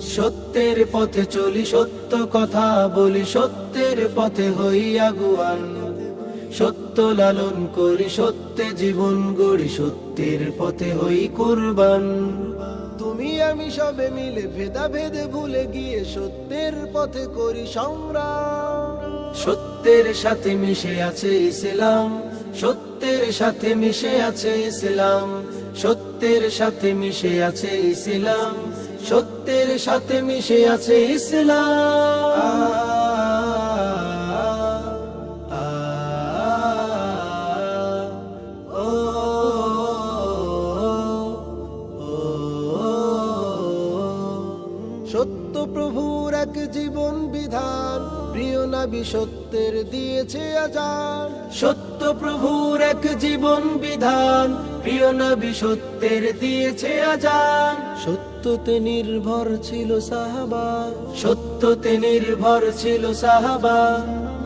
সত্যের পথে চলি, সত্য কথা বলি, সত্যের পথে হই আগুয়ান। সত্য লালন করি, সত্যে জীবন গড়ি, সত্যের পথে হই কুরবান। তুমি আমি সবে মিলে ভেদাভেদে ভুলে গিয়ে সত্যের পথে করি সংগ্রাম। সত্যের সাথে মিশে আছে ইসলাম, সত্যের সাথে মিশে আছে ইসলাম, সত্যের সাথে মিশে আছে ইসলাম। সত্যের সাথে মিশে আছে ইসলাম সত্য প্রভুর এক জীবন বিধান প্রিয় নবী সত্যের দিয়েছে আজান। সত্য প্রভুর এক জীবন বিধান প্রিয় নবী সত্যের দিয়েছে আজান। সত্যতে নির্ভর ছিল সাহাবা। সত্যতে নির্ভর ছিল সাহাবা।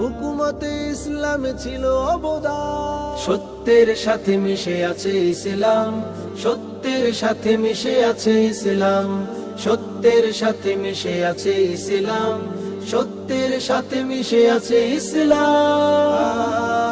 হুকুমতে ইসলামে ছিল অবদান। সত্যের সাথে মিশে আছে ইসলাম সত্যের সাথে মিশে আছে ইসলাম সত্যের সাথে মিশে আছে ইসলাম সত্যের সাথে মিশে আছে ইসলাম।